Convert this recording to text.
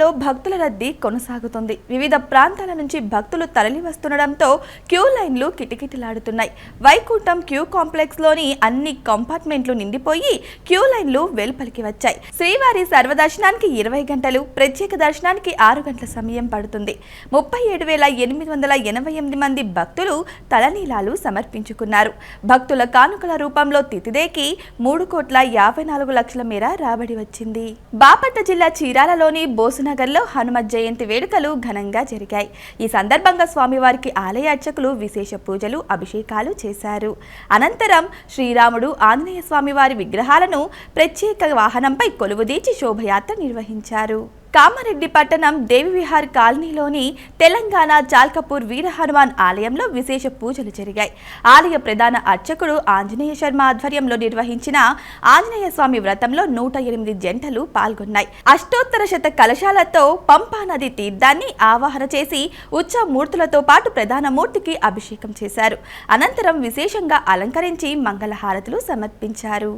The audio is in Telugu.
తిరుమలలో భక్తుల రద్దీ కొనసాగుతుంది. వివిధ ప్రాంతాల నుంచి భక్తులు తరలి వస్తుండటంతో క్యూ లైన్లు కిటకిటలాడుతున్నాయి. వైకుంఠం క్యూ కాంప్లెక్స్లోని అన్ని కంపార్ట్మెంట్లు నిండిపోయి క్యూ లైన్లు వెలుపలికి వచ్చాయి. శ్రీవారి సర్వదర్శనానికి ఇరవై గంటలు ప్రత్యేక దర్శనానికి ఆరు గంటల సమయం పడుతుంది. ముప్పై ఏడు వేల ఎనిమిది వందల ఎనభై ఎనిమిది మంది భక్తులు తలనీలాలు సమర్పించుకున్నారు. భక్తుల కానుకల రూపంలో తితిదేకి మూడు కోట్ల యాభై నాలుగు లక్షల మేర రాబడి వచ్చింది. బాపట్ల జిల్లా చీరాలలోని బోసునగర్లో హనుమత్ జయంతి వేడుకలు ఘనంగా జరిగాయి. ఈ సందర్భంగా స్వామివారికి ఆలయ అర్చకులు విశేష పూజలు అభిషేకాలు చేశారు. అనంతరం శ్రీరాముడు ఆంజనేయ స్వామివారి విగ్రహాలను ప్రత్యేక వాహనంపై కొలువుదీచి శోభయాత్ర నిర్వహించారు. కామారెడ్డి పట్టణం దేవివిహార్ కాలనీలోని తెలంగాణ చాల్కపూర్ వీర హనుమాన్ ఆలయంలో విశేష పూజలు జరిగాయి. ఆలయ ప్రధాన అర్చకుడు ఆంజనేయ శర్మ ఆధ్వర్యంలో నిర్వహించిన ఆంజనేయ స్వామి వ్రతంలో నూట ఎనిమిది జంటలు పాల్గొన్నాయి. అష్టోత్తర శత కలశాలతో పంపా నది తీర్థాన్ని ఆవాహన చేసి ఉత్సవ మూర్తులతో పాటు ప్రధాన మూర్తికి అభిషేకం చేశారు. అనంతరం విశేషంగా అలంకరించి మంగళహారతులు సమర్పించారు.